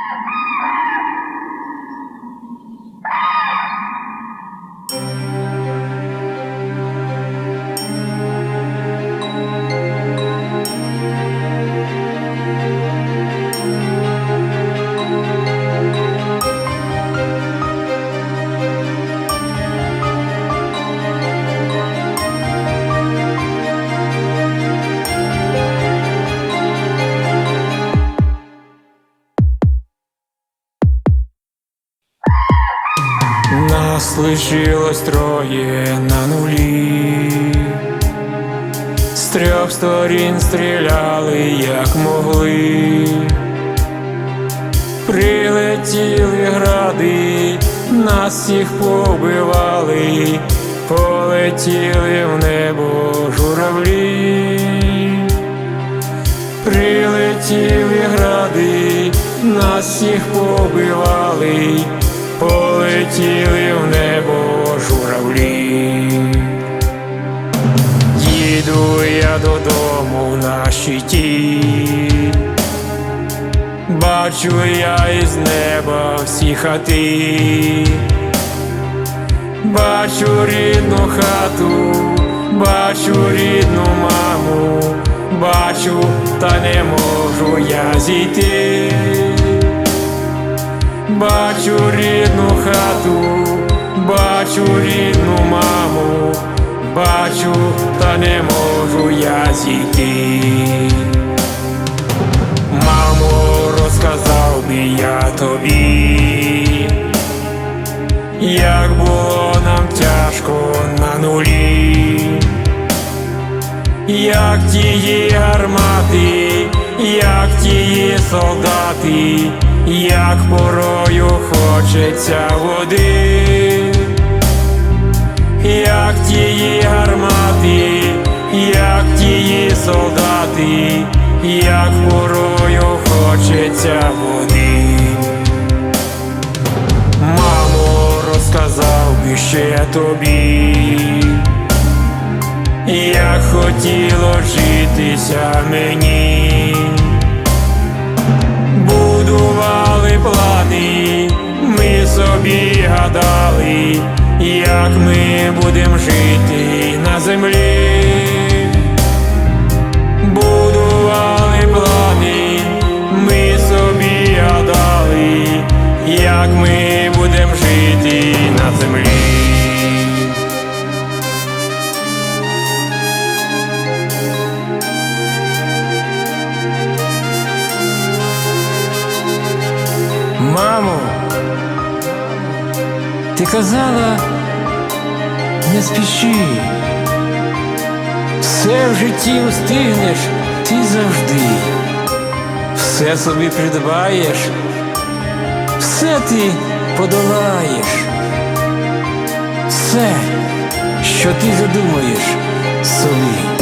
Oh, лишилось троє на нулі. З трьох сторін стріляли, як могли. Прилетіли гради, нас всіх побивали, полетіли в небо журавлі. Прилетіли гради, нас всіх побивали, полетіли в небо журавлі. Їду я додому на щиті, бачу я із неба всі хати, бачу рідну хату, бачу рідну маму, бачу, та не можу я зійти. Бачу рідну хату, бачу рідну маму, бачу, та не можу я зійти. Мамо, розказав би я тобі, як було нам тяжко на нулі, як тії гармати, як тії солдати, як порою хочеться води, як тії гармати, як тії солдати, як порою хочеться води. Мамо, розказав би ще тобі, як хотіло житися мені, землі. Будували плани, ми собі гадали, як ми будемо жити на землі. Мамо, ти казала, не спіши. Все в житті встигнеш ти завжди. Все собі придбаєш, все ти подолаєш. Все, що ти задумаєш собі.